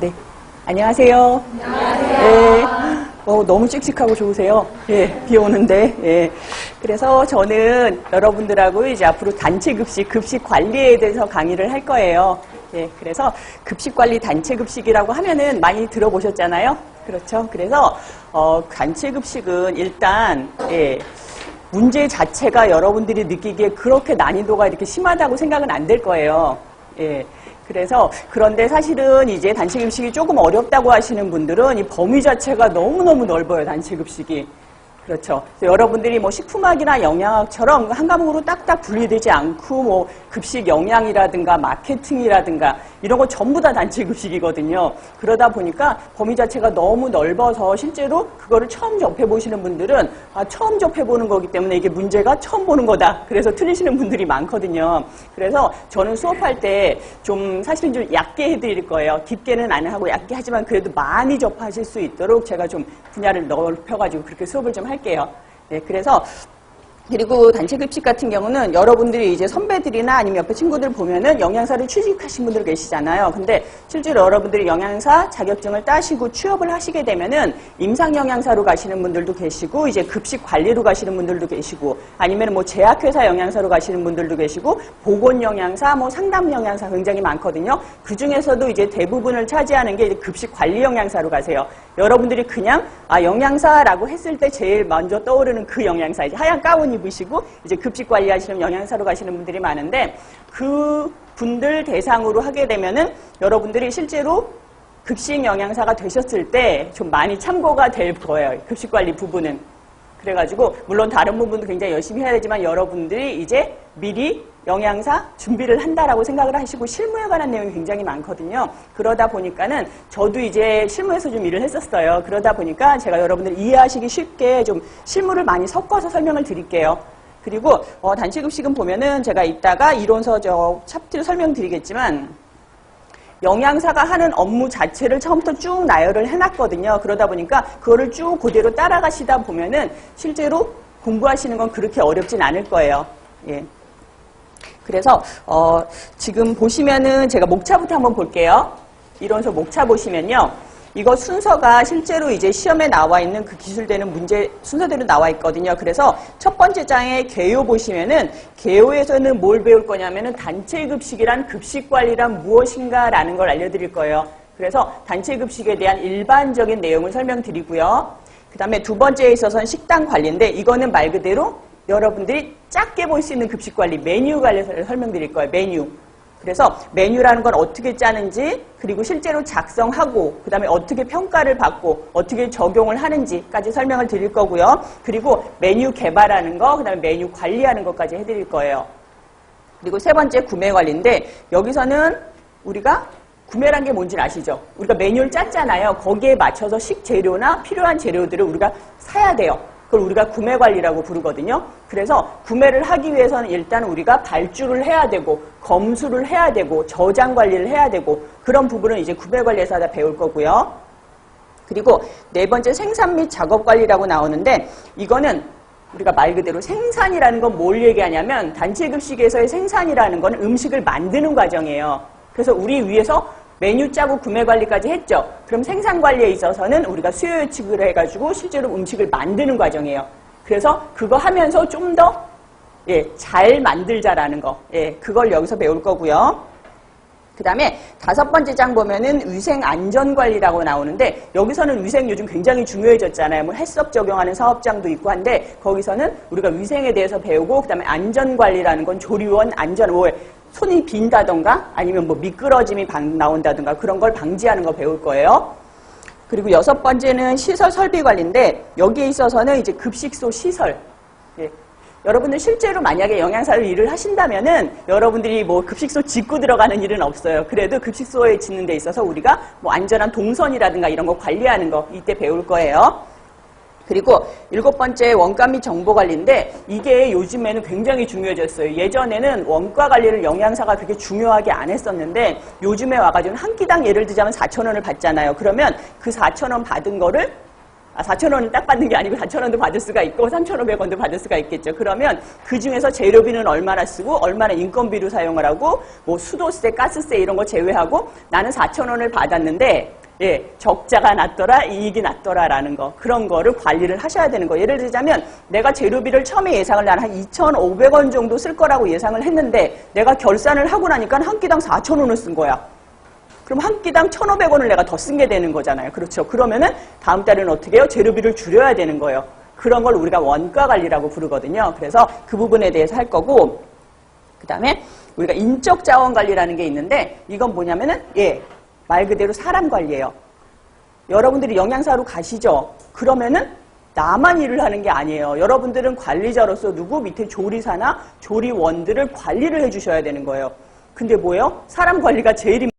네. 안녕하세요. 안녕하세요. 네. 어, 너무 씩씩하고 좋으세요. 예, 비 오는데. 예. 그래서 저는 여러분들하고 이제 앞으로 단체 급식, 급식 관리에 대해서 강의를 할 거예요. 예, 그래서 급식 관리 단체 급식이라고 하면은 많이 들어보셨잖아요. 그렇죠. 그래서, 어, 단체 급식은 일단, 예, 문제 자체가 여러분들이 느끼기에 그렇게 난이도가 이렇게 심하다고 생각은 안 될 거예요. 예. 그래서 그런데 사실은 이제 단체 급식이 조금 어렵다고 하시는 분들은 이 범위 자체가 너무너무 넓어요. 단체 급식이. 그렇죠. 여러분들이 뭐 식품학이나 영양학처럼 한 과목으로 딱딱 분리되지 않고 뭐 급식 영양이라든가 마케팅이라든가 이런 거 전부 다 단체 급식이거든요. 그러다 보니까 범위 자체가 너무 넓어서 실제로 그거를 처음 접해 보시는 분들은 아, 처음 접해 보는 거기 때문에 이게 문제가 처음 보는 거다. 그래서 틀리시는 분들이 많거든요. 그래서 저는 수업할 때 좀 사실은 좀 얕게 해드릴 거예요. 깊게는 안 하고 얕게 하지만 그래도 많이 접하실 수 있도록 제가 좀 분야를 넓혀가지고 그렇게 수업을 좀할 게요. 네, 그래서 그리고 단체 급식 같은 경우는 여러분들이 이제 선배들이나 아니면 옆에 친구들 보면은 영양사를 취직하신 분들 계시잖아요. 근데 실제로 여러분들이 영양사 자격증을 따시고 취업을 하시게 되면은 임상 영양사로 가시는 분들도 계시고 이제 급식 관리로 가시는 분들도 계시고 아니면 뭐 제약회사 영양사로 가시는 분들도 계시고 보건 영양사, 뭐 상담 영양사 굉장히 많거든요. 그 중에서도 이제 대부분을 차지하는 게 급식 관리 영양사로 가세요. 여러분들이 그냥 아 영양사라고 했을 때 제일 먼저 떠오르는 그 영양사 이제 하얀 가운 입으시고 이제 급식 관리하시는 영양사로 가시는 분들이 많은데 그 분들 대상으로 하게 되면은 여러분들이 실제로 급식 영양사가 되셨을 때 좀 많이 참고가 될 거예요. 급식 관리 부분은. 그래가지고 물론 다른 부분도 굉장히 열심히 해야 되지만 여러분들이 이제 미리 영양사 준비를 한다라고 생각을 하시고 실무에 관한 내용이 굉장히 많거든요. 그러다 보니까는 저도 이제 실무에서 좀 일을 했었어요. 그러다 보니까 제가 여러분들 이해하시기 쉽게 좀 실무를 많이 섞어서 설명을 드릴게요. 그리고 어, 단체급식은 보면은 제가 이따가 이론서 저 챕터를 설명드리겠지만 영양사가 하는 업무 자체를 처음부터 쭉 나열을 해놨거든요. 그러다 보니까 그거를 쭉 그대로 따라가시다 보면은 실제로 공부하시는 건 그렇게 어렵진 않을 거예요. 예. 그래서 어, 지금 보시면은 제가 목차부터 한번 볼게요. 이론서 목차 보시면요. 이거 순서가 실제로 이제 시험에 나와 있는 그 기술되는 문제 순서대로 나와 있거든요. 그래서 첫 번째 장에 개요 보시면은 개요에서는 뭘 배울 거냐면은 단체 급식이란 급식 관리란 무엇인가라는 걸 알려드릴 거예요. 그래서 단체 급식에 대한 일반적인 내용을 설명드리고요. 그 다음에 두 번째에 있어서는 식단 관리인데 이거는 말 그대로 여러분들이 작게 볼 수 있는 급식 관리 메뉴 관리를 설명드릴 거예요. 메뉴. 그래서 메뉴라는 건 어떻게 짜는지 그리고 실제로 작성하고 그 다음에 어떻게 평가를 받고 어떻게 적용을 하는지까지 설명을 드릴 거고요. 그리고 메뉴 개발하는 거, 그 다음에 메뉴 관리하는 것까지 해드릴 거예요. 그리고 세 번째 구매 관리인데 여기서는 우리가 구매란 게 뭔지 아시죠? 우리가 메뉴를 짰잖아요. 거기에 맞춰서 식재료나 필요한 재료들을 우리가 사야 돼요. 그걸 우리가 구매 관리라고 부르거든요. 그래서 구매를 하기 위해서는 일단 우리가 발주를 해야 되고 검수를 해야 되고 저장 관리를 해야 되고 그런 부분은 이제 구매 관리에서 다 배울 거고요. 그리고 네 번째 생산 및 작업 관리라고 나오는데 이거는 우리가 말 그대로 생산이라는 건 뭘 얘기하냐면 단체 급식에서의 생산이라는 건 음식을 만드는 과정이에요. 그래서 우리 위해서 메뉴 짜고 구매 관리까지 했죠. 그럼 생산 관리에 있어서는 우리가 수요 예측을 해가지고 실제로 음식을 만드는 과정이에요. 그래서 그거 하면서 좀 더 예, 잘 만들자라는 거. 예, 그걸 여기서 배울 거고요. 그 다음에 다섯 번째 장 보면은 위생 안전 관리라고 나오는데 여기서는 위생 요즘 굉장히 중요해졌잖아요. 뭐 헬스업 적용하는 사업장도 있고 한데 거기서는 우리가 위생에 대해서 배우고 그 다음에 안전 관리라는 건 조리원 안전 뭐 손이 빈다던가 아니면 뭐 미끄러짐이 방, 나온다던가 그런 걸 방지하는 거 배울 거예요. 그리고 여섯 번째는 시설 설비 관리인데 여기에 있어서는 이제 급식소 시설. 예. 여러분들 실제로 만약에 영양사를 일을 하신다면은 여러분들이 뭐 급식소 짓고 들어가는 일은 없어요. 그래도 급식소에 짓는 데 있어서 우리가 뭐 안전한 동선이라든가 이런 거 관리하는 거 이때 배울 거예요. 그리고 일곱 번째 원가 및 정보 관리인데 이게 요즘에는 굉장히 중요해졌어요. 예전에는 원가 관리를 영양사가 그렇게 중요하게 안 했었는데 요즘에 와가지고 한 끼당 예를 들자면 4천 원을 받잖아요. 그러면 그 4천 원 받은 거를 아, 4,000원은 딱 받는 게 아니고 4,000원도 받을 수가 있고 3,500원도 받을 수가 있겠죠. 그러면 그 중에서 재료비는 얼마나 쓰고 얼마나 인건비로 사용을 하고 뭐 수도세, 가스세 이런 거 제외하고 나는 4,000원을 받았는데 예, 적자가 났더라, 이익이 났더라라는 거 그런 거를 관리를 하셔야 되는 거. 예를 들자면 내가 재료비를 처음에 예상을 나는 한 2,500원 정도 쓸 거라고 예상을 했는데 내가 결산을 하고 나니까 한 끼당 4,000원을 쓴 거야. 그럼 한 끼당 1,500원을 내가 더 쓴 게 되는 거잖아요. 그렇죠. 그러면은 다음 달에는 어떻게 해요? 재료비를 줄여야 되는 거예요. 그런 걸 우리가 원가 관리라고 부르거든요. 그래서 그 부분에 대해서 할 거고, 그 다음에 우리가 인적 자원 관리라는 게 있는데, 이건 뭐냐면은, 예, 말 그대로 사람 관리예요. 여러분들이 영양사로 가시죠? 그러면은 나만 일을 하는 게 아니에요. 여러분들은 관리자로서 누구 밑에 조리사나 조리원들을 관리를 해주셔야 되는 거예요. 근데 뭐예요? 사람 관리가 제일